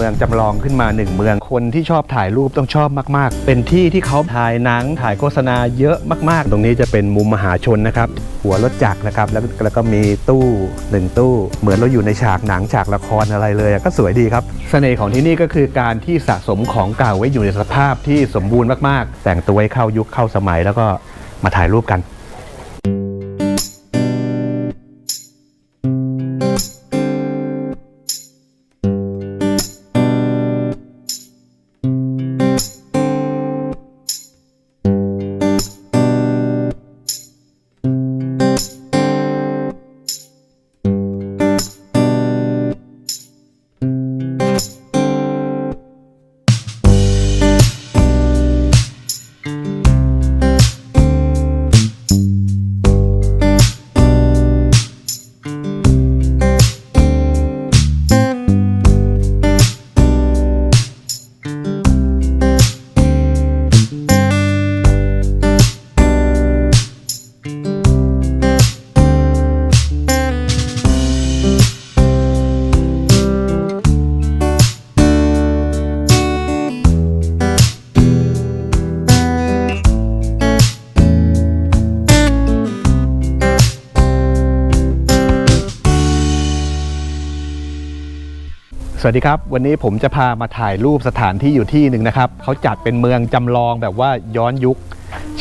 เมืองจำลองขึ้นมาหนึ่งเมือง คนที่ชอบถ่ายรูปต้องชอบมาก ๆ เป็นที่ที่เขาถ่ายหนังถ่ายโฆษณาเยอะมากๆ ตรงนี้จะเป็นมุมมหาชนนะครับ หัวรถจักรนะครับ แล้วแล้วก็มีตู้หนึ่งตู้ เหมือนเราอยู่ในฉากหนังฉากละครอะไรเลยก็สวยดีครับ เสน่ห์ของที่นี่ก็คือการที่สะสมของเก่าไว้อยู่ในสภาพที่สมบูรณ์มากๆ แต่งตัวให้เข้ายุคเข้าสมัยแล้วก็มาถ่ายรูปกัน สวัสดีครับ วันนี้ผมจะพามาถ่ายรูปสถานที่อยู่ที่หนึ่งนะครับเขาจัดเป็นเมืองจำลองแบบว่าย้อนยุค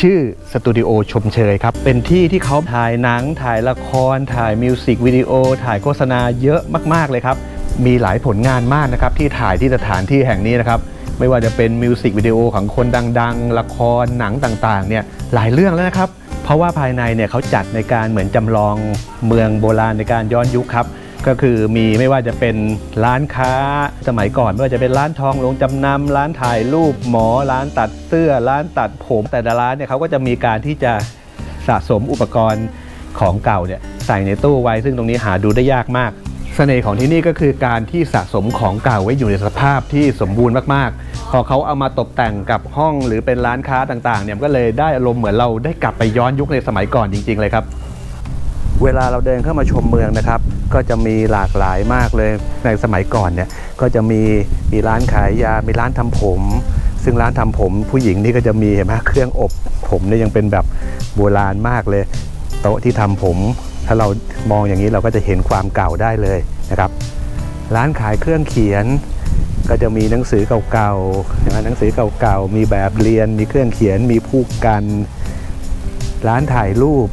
ชื่อสตูดิโอชมเชยครับ เป็นที่ที่เขาถ่ายหนัง ถ่ายละคร ถ่ายมิวสิกวิดีโอ ถ่ายโฆษณาเยอะมาก ๆ เลยครับ มีหลายผลงานมากนะครับ ที่ถ่ายที่สถานที่แห่งนี้นะครับ ไม่ว่าจะเป็นมิวสิกวิดีโอของคนดัง ๆ ละครหนังต่างๆเนี่ยหลายเรื่องแล้วนะครับ เพราะว่าภายในเนี่ยเขาจัดในการเหมือนจำลองเมืองโบราณในการย้อนยุคครับ ก็คือมีไม่ว่าจะเป็นร้านค้าสมัยก่อน ไม่ว่าจะเป็นร้านทองโรงจำนำร้านถ่ายรูปหมอ ร้านตัดเสื้อ ร้านตัดผม แต่ละร้านเนี่ยเขาก็จะมีการที่จะสะสมอุปกรณ์ของเก่าเนี่ยใส่ในตู้ไว้ ซึ่งตรงนี้หาดูได้ยากมากเสน่ห์ของที่นี่ก็คือการที่สะสมของเก่าไว้อยู่ในสภาพที่สมบูรณ์มากๆ พอเขาเอามาตกแต่งกับห้องหรือเป็นร้านค้าต่างๆ เนี่ยก็เลยได้อารมณ์เหมือนเราได้กลับไปย้อนยุคในสมัยก่อนจริง ๆ เลยครับ เวลาเราเดินเข้ามาชมเมืองนะครับ ก็จะมีหลากหลายมากเลยในสมัยก่อนเนี่ยก็จะมีมีร้านขายยา มีร้านทำผม ซึ่งร้านทำผม ผู้หญิงนี่ก็จะมีเห็นไหมเครื่องอบผมเนี่ยยังเป็นแบบโบราณมากเลย โต๊ะที่ทำผม ถ้าเรามองอย่างนี้เราก็จะเห็นความเก่าได้เลยนะครับ ร้านขายเครื่องเขียนก็จะมีหนังสือเก่าๆนะหนังสือเก่าๆ มีแบบเรียน มีเครื่องเขียน มีผู้กัน ร้านถ่ายรูป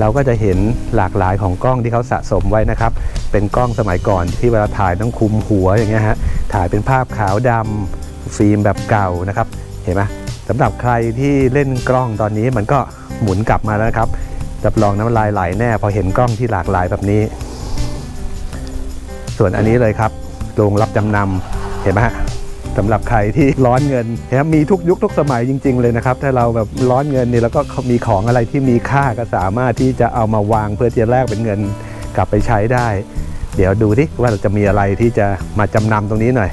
เราก็จะเห็นหลากหลายของกล้องที่เขาสะสมไว้นะครับ เป็นกล้องสมัยก่อนที่เวลาถ่ายต้องคุมหัวอย่างเงี้ยฮะ ถ่ายเป็นภาพขาวดำฟิล์มแบบเก่านะครับ เห็นไหมสำหรับใครที่เล่นกล้องตอนนี้มันก็หมุนกลับมาแล้วครับ รับรองน้ำลายไหลแน่พอเห็นกล้องที่หลากหลายแบบนี้ ส่วนอันนี้เลยครับ โรงรับจำนำ เห็นไหมฮะ สำหรับใครที่ร้อนเงินนะครับมีทุกยุคทุกสมัยจริง ๆ เลยนะครับถ้าเราแบบร้อนเงินนี่แล้วก็มีของอะไรที่มีค่าก็สามารถที่จะเอามาวางเพื่อจะแลกเป็นเงินกลับไปใช้ได้ เดี๋ยวดูที่ว่าเราจะมีอะไรที่จะมาจำนำตรงนี้หน่อย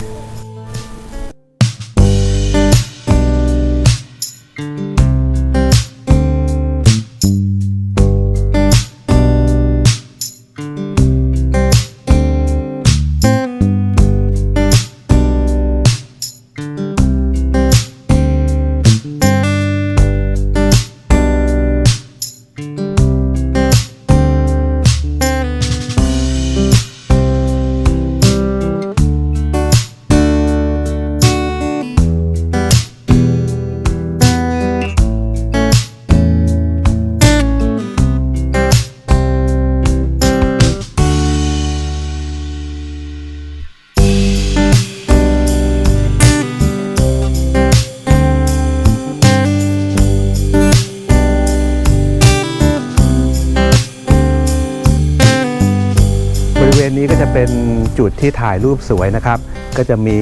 ที่ถ่ายรูปสวยนะครับ ก็จะมี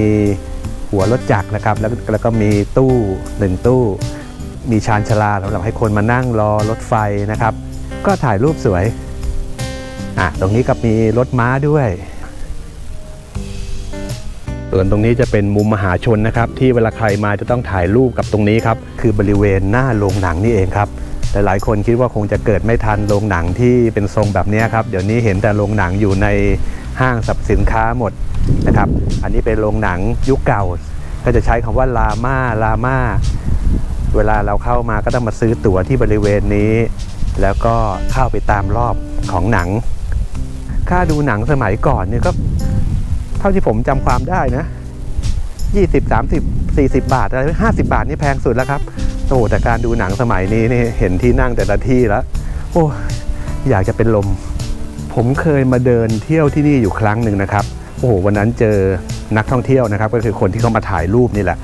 หัวรถจักรนะครับ แล้วแล้วก็มีตู้หนึ่งตู้ มีชานชาลาสำหรับให้คนมานั่งรอรถไฟนะครับ ก็ถ่ายรูปสวยอะตรงนี้ก็มีรถม้าด้วยส่วนตรงนี้จะเป็นมุมมหาชนนะครับ ที่เวลาใครมาจะต้องถ่ายรูปกับตรงนี้ครับ คือบริเวณหน้าโรงหนังนี่เองครับหลายๆคนคิดว่าคงจะเกิดไม่ทันโรงหนังที่เป็นทรงแบบนี้ครับ เดี๋ยวนี้เห็นแต่โรงหนังอยู่ใน ห้างสรรพสินค้าหมดนะครับ อันนี้เป็นโรงหนังยุคเก่า ก็จะใช้คำว่าลาม่าลาม่าเวลาเราเข้ามาก็ต้องมาซื้อตั๋วที่บริเวณนี้ แล้วก็เข้าไปตามรอบของหนัง ค่าดูหนังสมัยก่อนเนี่ยก็ เท่าที่ผมจำความได้นะ 20 30 40 บาทอะไร50 บาทนี่แพงสุดแล้วครับโอ้แต่การดูหนังสมัยนี้นี่เห็นที่นั่งแต่ละที่แล้วโอ้อยากจะเป็นลม ผมเคยมาเดินเที่ยวที่นี่อยู่ครั้งหนึ่งนะครับโอ้โหวันนั้นเจอนักท่องเที่ยวนะครับ ก็คือคนที่เขามาถ่ายรูปนี่แหละ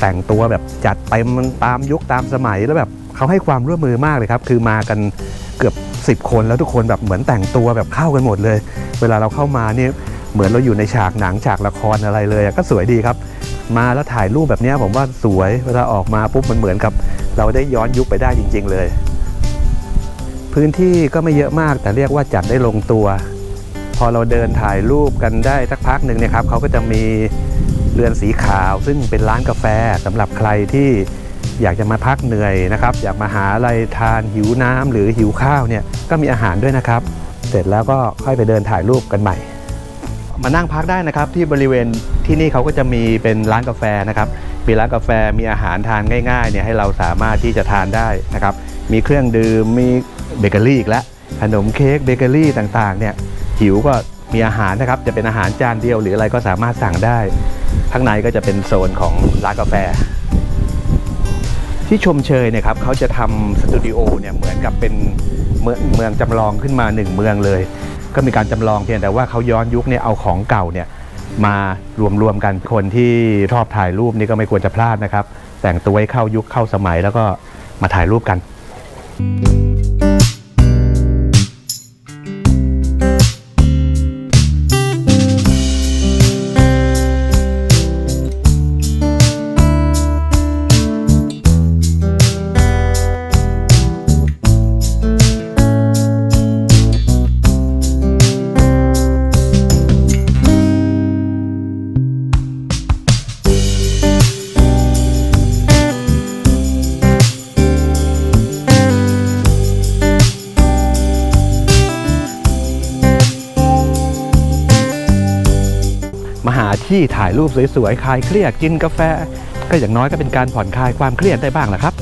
แต่งตัวแบบจัดเต็มตามยุคตามสมัยแล้วแบบเขาให้ความร่วมมือมากเลยครับ คือมากันเกือบ 10 คนแล้วทุกคนแบบเหมือนแต่งตัวแบบเข้ากันหมดเลย เวลาเราเข้ามาเนี่ยเหมือนเราอยู่ในฉากหนังฉากละครอะไรเลยก็สวยดีครับ มาแล้วถ่ายรูปแบบนี้ผมว่าสวยเวลาออกมาปุ๊บมันเหมือนกับ เราได้ย้อนยุคไปได้จริง ๆ เลย พื้นที่ก็ไม่เยอะมาก แต่เรียกว่าจัดได้ลงตัว พอเราเดินถ่ายรูปกันได้สักพักหนึ่งเนี่ยครับเขาก็จะมีเรือนสีขาว ซึ่งเป็นร้านกาแฟสำหรับใครที่อยากจะมาพักเหนื่อยนะครับ อยากมาหาอะไรทานหิวน้ำหรือหิวข้าวเนี่ยก็มีอาหารด้วยนะครับ เสร็จแล้วก็ค่อยไปเดินถ่ายรูปกันใหม่ มานั่งพักได้นะครับที่บริเวณที่นี่เขาก็จะมีเป็นร้านกาแฟนะครับมีร้านกาแฟมีอาหารทานง่ายๆเนี่ยให้เราสามารถที่จะทานได้นะครับ มีเครื่องดื่มมี เบเกอรี่อีกแล้วขนมเค้กเบเกอรี่ต่างๆเนี่ยหิวก็มีอาหารนะครับ จะเป็นอาหารจานเดียวหรืออะไรก็สามารถสั่งได้ ข้างในก็จะเป็นโซนของร้านกาแฟ ที่ชมเชยเนี่ยครับเขาจะทำสตูดิโอเนี่ยเหมือนกับเป็นเมืองเมืองจำลองขึ้นมาหนึ่งเมืองเลย ก็มีการจำลองเพียงแต่ว่าเขาย้อนยุคเนี่ยเอาของเก่าเนี่ยมารวมๆกันคนที่ชอบถ่ายรูปนี่ก็ไม่ควรจะพลาดนะครับ แต่งตัวให้เข้ายุคเข้าสมัยแล้วก็มาถ่ายรูปกันมา ที่ถ่ายรูปสวยๆคลายเครียดกินกาแฟ ก็อย่างน้อยก็เป็นการผ่อนคลายความเครียดได้บ้างแหละครับ